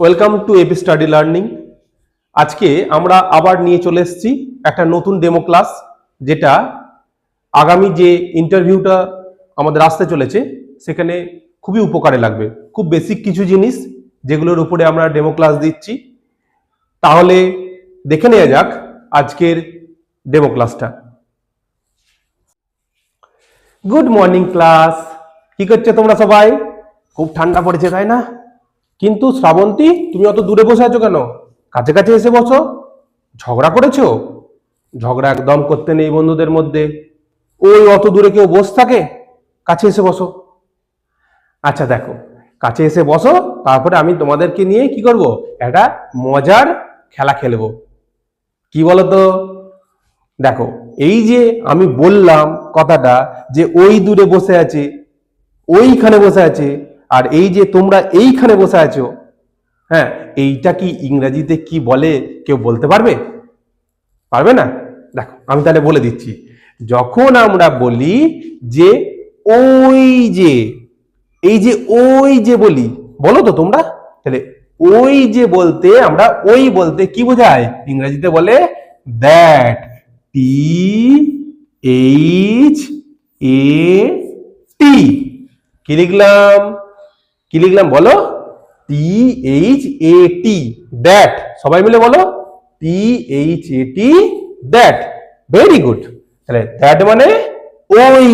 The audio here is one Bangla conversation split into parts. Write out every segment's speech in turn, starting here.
Welcome to AP study learning আজকে আমরা আবার নিয়ে চলে এসেছি একটা নতুন ডেমো ক্লাস যেটা আগামী যে ইন্টারভিউটা আমাদের আসতে চলেছে, সেখানে খুবই উপকারে লাগবে। খুব বেসিক কিছু জিনিস যেগুলোর উপরে আমরা ডেমো ক্লাস দিচ্ছি। তাহলে দেখে নেওয়া যাক আজকের ডেমো ক্লাসটা গুড মর্নিং ক্লাস কি করছ তোমরা সবাই? খুব ঠান্ডা পড়েছে, তাই না? কিন্তু শ্রাবন্তী, তুমি অত দূরে বসে আছো কেন? কাছে কাছে এসে বসো। ঝগড়া করেছ? ঝগড়া একদম করতে নেই বন্ধুদের মধ্যে। ওই অত দূরে কেউ বস থাকে? কাছে এসে বসো। আচ্ছা দেখো, কাছে এসে বসো, তারপরে আমি তোমাদেরকে নিয়ে কি করব? একটা মজার খেলা খেলব। কি বলতো? দেখো, এই যে আমি বললাম কথাটা যে ওই দূরে বসে আছে, ওইখানে বসে আছে আর এই যে তোমরা এইখানে বসে আছো হ্যাঁ এইটা কি ইংরেজিতে কি বলে কেউ বলতে পারবে? পারবে না? দেখো, আমি তাহলে বলে দিচ্ছি। যখন আমরা বলি যে ওই যে, এই যে ওই যে বলি, বলো তো তোমরা? তাহলে ওই যে বলতে, আমরা ওই বলতে কি বোঝায়? ইংরেজিতে বলে দ্যাট টি এইচ এ টি কি লিখলাম? কি লিখলাম বলো? T H A T that সবাই মিলে বলো? T H A T that very good তাহলে দ্যাট মানে ওই।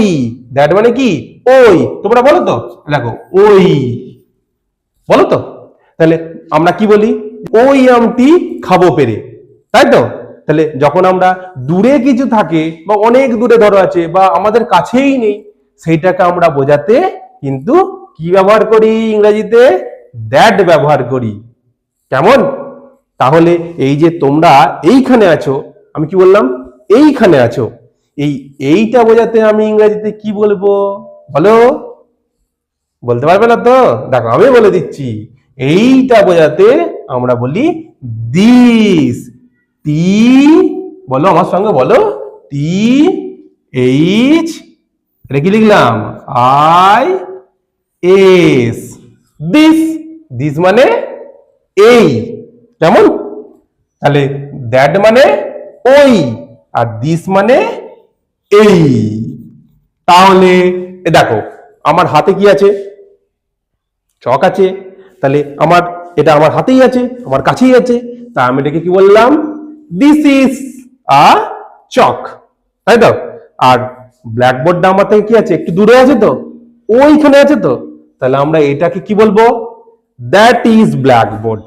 দ্যাট মানে কি? ওই। তোমরা বলো তো? দেখো, ওই। বলো তো? তাহলে আমরা কি বলি? ওই আমটি খাব পেরে। তাই তো? তাহলে যখন আমরা দূরে কিছু থাকে বা অনেক দূরে ধরো আছে বা আমাদের কাছেই নেই, সেইটাকে আমরা বোঝাতে কিন্তু কি ব্যবহার করি ইংরেজিতে? দ্যাট ব্যবহার করি। কেমন? তাহলে এই যে তোমরা এইখানে আছো, আমি কি বললাম? এইখানে আছো। এই এইটা বোঝাতে আমি ইংরেজিতে কি বলব? বলো। বলতে পারবে না তো? দেখো, আমি বলে দিচ্ছি। এইটা বোঝাতে আমরা বলি দিস। টি, বলো আমার সঙ্গে, বলো। টি, এইচ, এটা কি লিখলাম? আই এস দিস দিস মানে এই। কেমন? তাহলে দ্যাট মানে ওই, আর দিস মানে এই। তাহলে, এ দেখো, আমার হাতে কি আছে? চক আছে। তাহলে আমার, এটা আমার হাতেই আছে, আমার কাছেই আছে। তা আমি এটাকে কি বললাম? দিস ইজ আ চক তাই তো? আর ব্ল্যাকবোর্ডটা আমার থেকে কি আছে? একটু দূরে আছে তো? ওইখানে আছে তো? তাহলে আমরা এটাকে কি বলব? দ্যাট ইজ ব্ল্যাকবোর্ড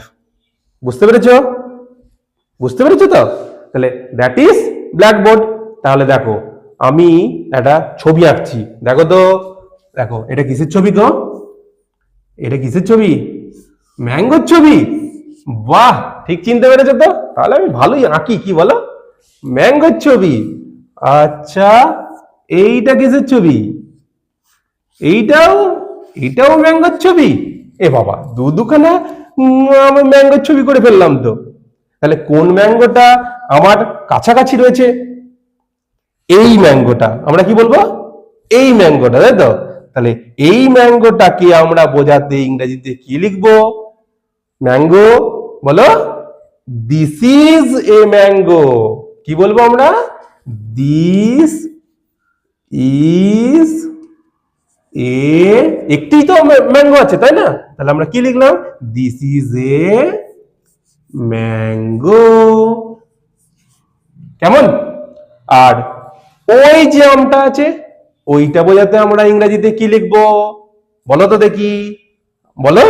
বুঝতে পেরেছ? বুঝতে পেরেছ তো? তাহলে দ্যাট ইজ ব্ল্যাকবোর্ড তাহলে দেখো, আমি একটা ছবি আঁকছি। দেখো তো, দেখো, এটা কিসের ছবি তো? এটা কিসের ছবি? ম্যাঙ্গোর ছবি। বাহ, ঠিক চিনতে পেরেছ তো? তাহলে আমি ভালোই আঁকি, কি বলো? ম্যাঙ্গোর ছবি। আচ্ছা এইটা কিসের ছবি? এইটাও এইটাও ম্যাঙ্গোর ছবি? এ বাবা, দু দুখানা ম্যাঙ্গোর ছবি করে ফেললাম তো। তাহলে কোন ম্যাঙ্গোটা আমার কাছাকাছি রয়েছে? এই ম্যাঙ্গোটা, আমরা কি বলব? এই ম্যাঙ্গোটা, তাই তো? তাহলে এই ম্যাঙ্গোটাকে আমরা বোঝাতে ইংরেজিতে কি লিখব? ম্যাঙ্গো, বলো? দিস ইজ এ ম্যাঙ্গো কি বলব আমরা? দিস ইজ এ একটি তো ম্যাঙ্গো আছে, তাই না? তাহলে আমরা কি লিখলাম? দিস ইজ এ ম্যাঙ্গো কেমন? আর ওই যে আমটা আছে, ওইটা বোঝাতে আমরা ইংরেজিতে কি লিখব? বলো তো দেখি। বলো?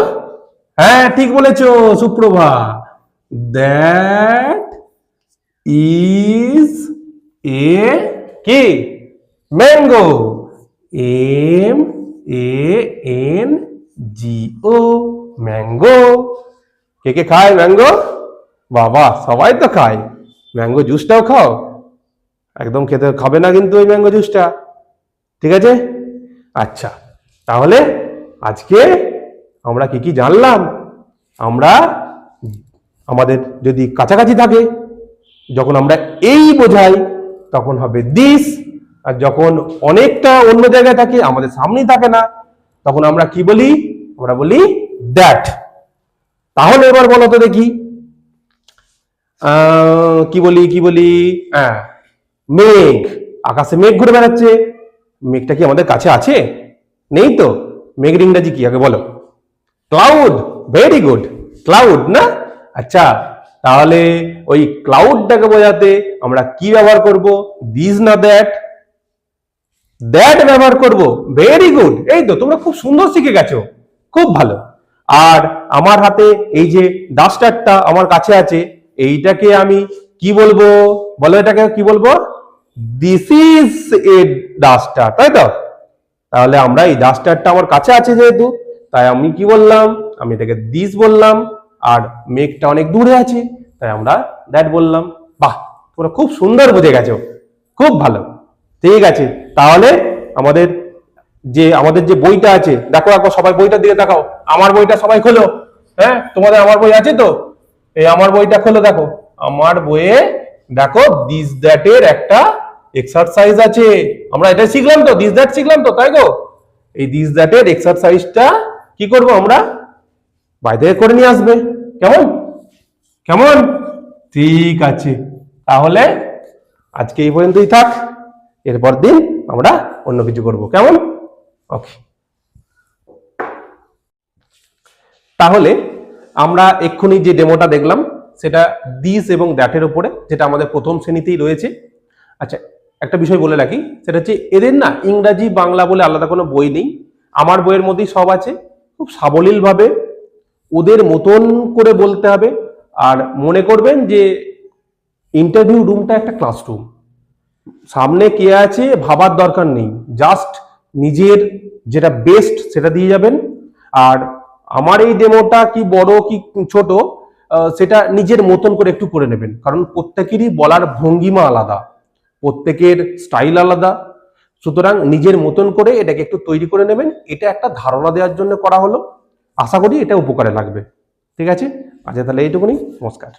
হ্যাঁ ঠিক বলেছ, সুপ্রভা। দ্যাট ইজ এ কি? Mango M A N G O mango কে কে খায় ম্যাঙ্গো বাবা, সবাই তো খায়। ম্যাঙ্গো জুসটাও খাও। একদম খেতে খাবে না কিন্তু ওই ম্যাঙ্গো জুসটা ঠিক আছে? আচ্ছা তাহলে আজকে আমরা কি কি জানলাম? আমরা আমাদের যদি কাছাকাছি থাকে, যখন আমরা এই বোঝাই, তখন হবে দিস আর যখন অনেকটা অন্য জায়গায় থাকে, আমাদের সামনেই থাকে না, তখন আমরা কি বলি? আমরা বলি দ্যাট তাহলে এবার বলো তো দেখি। কি বলি কি বলি? হ্যাঁ মেঘ, আকাশে মেঘ ঘুরে বেড়াচ্ছে। মেঘটা কি আমাদের কাছে আছে? নেই তো? মেঘের ইংরাজি কি? আগে বলো। ক্লাউড ভেরি গুড ক্লাউড না? আচ্ছা তাহলে ওই ক্লাউডটাকে বোঝাতে আমরা কি ব্যবহার করব? দিস না দ্যাট দ্যাট ব্যবহার করব ভেরি গুড এই তো, তোমরা খুব সুন্দর শিখে গেছো, খুব ভালো। আর আমার হাতে এই যে ডাস্টারটা আমার কাছে আছে, এইটাকে আমি কি বলব? বলো এটাকে কি বলব? দিস ইজ এ ডাস্টার তাই তো? তাহলে আমরা এই ডাস্টারটা আমার কাছে আছে যেহেতু, তাই আমি কি বললাম? আমি এটাকে দিস বললাম, আর মেঘটা অনেক দূরে আছে, তাই আমরা দ্যাট বললাম। বাহ, তোমরা খুব সুন্দর বুঝে গেছো, খুব ভালো। ঠিক আছে, তাহলে আমাদের যে আমাদের যে বইটা আছে, দেখো দেখো সবাই বইটা দিয়ে দেখাও আমার বইটা সবাই খোলো হ্যাঁ তোমাদের আমার বই আছে তো? এই আমার বইটা খোলো দেখো, আমার বইয়ে দেখো দিস দ্যাটের একটা এক্সারসাইজ আছে, আমরা এটা শিখলাম তো দিস দ্যাট শিখলাম তো, তাই গো? এই দিস দ্যাটের এক্সারসাইজটা কি করব আমরা? বাইরে করে নিয়ে আসবে, কেমন? কেমন? ঠিক আছে, তাহলে আজকে এই পর্যন্তই থাক। এরপর দিন আমরা অন্য কিছু করব। কেমন? ওকে তাহলে আমরা এক্ষুনি যে ডেমোটা দেখলাম, সেটা দিস এবং দ্যাটের উপরে, যেটা আমাদের প্রথম শ্রেণীতেই রয়েছে। আচ্ছা একটা বিষয় বলে রাখি, সেটা হচ্ছে এদের না ইংরাজি, বাংলা বলে আলাদা কোনো বই নেই। আমার বইয়ের মধ্যেই সব আছে। খুব সাবলীলভাবে ওদের মতন করে বলতে হবে। আর মনে করবেন যে ইন্টারভিউ রুমটা একটা ক্লাসরুম সামনে কে আছে ভাবার দরকার নেই। জাস্ট নিজের যেটা বেস্ট সেটা দিয়ে যাবেন। আর আমার এই ডেমোটা কি বড় কি ছোট সেটা নিজের মতন করে একটু করে নেবেন। কারণ প্রত্যেকেরই বলার ভঙ্গিমা আলাদা, প্রত্যেকের স্টাইল আলাদা। সুতরাং নিজের মতন করে এটাকে একটু তৈরি করে নেবেন। এটা একটা ধারণা দেওয়ার জন্য করা হলো। আশা করি এটা উপকারে লাগবে। ঠিক আছে? আচ্ছা তাহলে এইটুকুনি। নমস্কার।